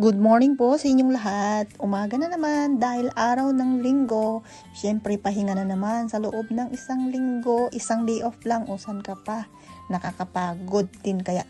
Good morning po sa inyong lahat. Umaga na naman dahil araw ng linggo. Siyempre, pahinga na naman sa loob ng isang linggo. Isang day off lang. O, saan ka pa? Nakakapagod din kaya.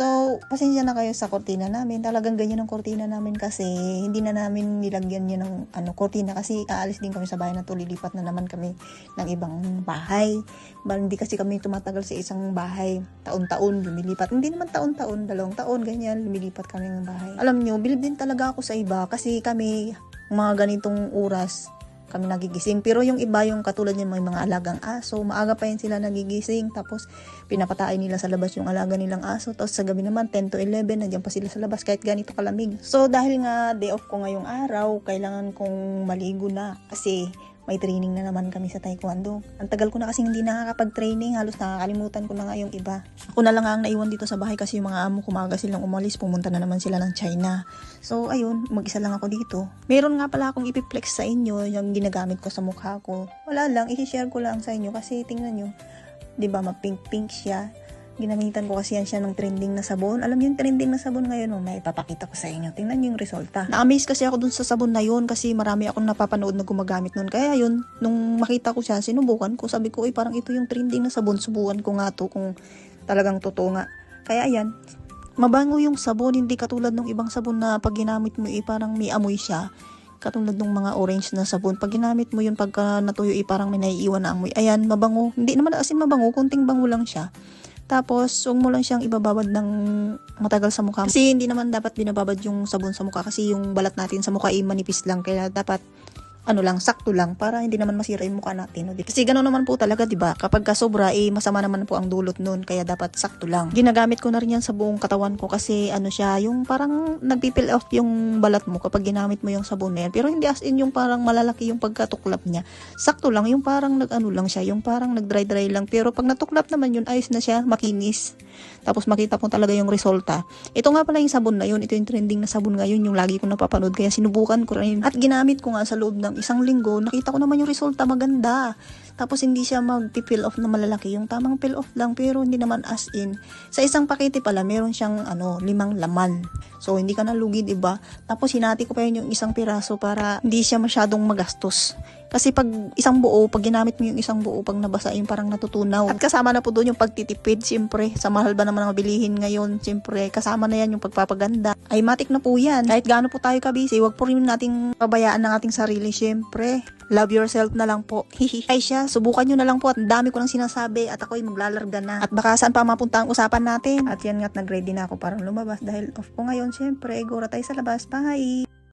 So, pasensya na kayo sa kortina namin. Talagang ganyan ang kortina namin kasi hindi na namin nilagyan yun ng ano, kortina kasi aalis din kami sa bahay na to. Lilipat na naman kami ng ibang bahay. Ba, hindi kasi kami tumatagal sa isang bahay. Taon-taon lumilipat. Hindi naman taon-taon, dalawang taon, ganyan, lumilipat kami ng bahay. Alam nyo, bilib din talaga ako sa iba kasi kami, mga ganitong oras, kami nagigising. Pero yung iba, yung katulad niya may mga alagang aso, maaga pa yun sila nagigising. Tapos, pinapatay nila sa labas yung alaga nilang aso. Tapos, sa gabi naman, 10 to 11, nandiyan pa sila sa labas kahit ganito kalamig. So, dahil nga day off ko ngayong araw, kailangan kong maligo na. Kasi, may training na naman kami sa taekwondo. Ang tagal ko na kasi hindi nakakapag-training, halos nakakalimutan ko na nga yung iba. Ako na lang ang naiwan dito sa bahay kasi yung mga amo kumaga silang umalis, pumunta na naman sila ng China. So ayun, mag-isa lang ako dito. Meron nga pala akong ipiplex sa inyo yung ginagamit ko sa mukha ko. Wala lang, i-share ko lang sa inyo kasi tingnan nyo, 'di ba, ma-pink-pink siya. Ginamitan ko kasi yan siya ng trending na sabon. Alam yung trending na sabon ngayon, oh, may ipapakita ko sa inyo. Tingnan yung resulta. Na-amaze kasi ako dun sa sabon na yun kasi marami akong napapanood na gumagamit nun. Kaya yun, nung makita ko siya, sinubukan ko. Sabi ko, eh, parang ito yung trending na sabon. Subukan ko nga to kung talagang totoo nga. Kaya yan, mabango yung sabon, hindi katulad ng ibang sabon na pag ginamit mo, eh, parang may amoy siya katulad ng mga orange na sabon. Pag ginamit mo yun, pagka natuyo, eh, parang may naiiwan na amoy. Ayan, mabango. Hindi naman asin mabango, kunting bango lang siya. Tapos, huwag mo lang siyang ibababad ng matagal sa mukha. Kasi hindi naman dapat binababad yung sabon sa mukha kasi yung balat natin sa mukha ay manipis lang. Kaya dapat ano lang, sakto lang para hindi naman masira yung mukha natin. No? Kasi gano'n naman po talaga, di ba? Kapag ka sobra, eh, masama naman po ang dulot nun. Kaya dapat sakto lang. Ginagamit ko na rin yan sa buong katawan ko kasi ano siya, yung parang nagpipil off yung balat mo kapag ginamit mo yung sabon na yan. Pero hindi as in yung parang malalaki yung pagkatuklap niya. Sakto lang, yung parang nag-ano lang siya, yung parang nag-dry-dry lang. Pero pag natuklap naman yun, ayos na siya, makinis. Tapos makita mo talaga yung resulta. Ito nga pala yung sabon na yun. Ito yung trending na sabon ngayon, yung lagi ko napapanood. Kaya sinubukan ko rin. At ginamit ko nga sa loob ng isang linggo, nakita ko naman yung resulta maganda. Tapos hindi siya mag-peel off na malalaki, yung tamang peel off lang pero hindi naman as in. Sa isang pakete pala, meron siyang ano, limang laman. So hindi ka nalugi, 'di ba? Tapos hinati ko pa yun yung isang piraso para hindi siya masyadong magastos. Kasi pag isang buo, pag ginamit mo yung isang buo, pag nabasa yung parang natutunaw. At kasama na po doon yung pagtitipid, siyempre. Sa mahal ba naman ang bilihin ngayon, siyempre. Kasama na yan yung pagpapaganda. Ay, matik na po yan. Kahit gaano po tayo kabisi, wag po rin nating pabayaan ng ating sarili, siyempre. Love yourself na lang po. Ay siya, subukan nyo na lang po at dami ko nang sinasabi at ako'y maglalarga na. At baka saan pa mapunta ang usapan natin. At yan nga't nag-ready na ako parang lumabas dahil off ko ngayon, siyempre. Gora tayo sa labas. Bye!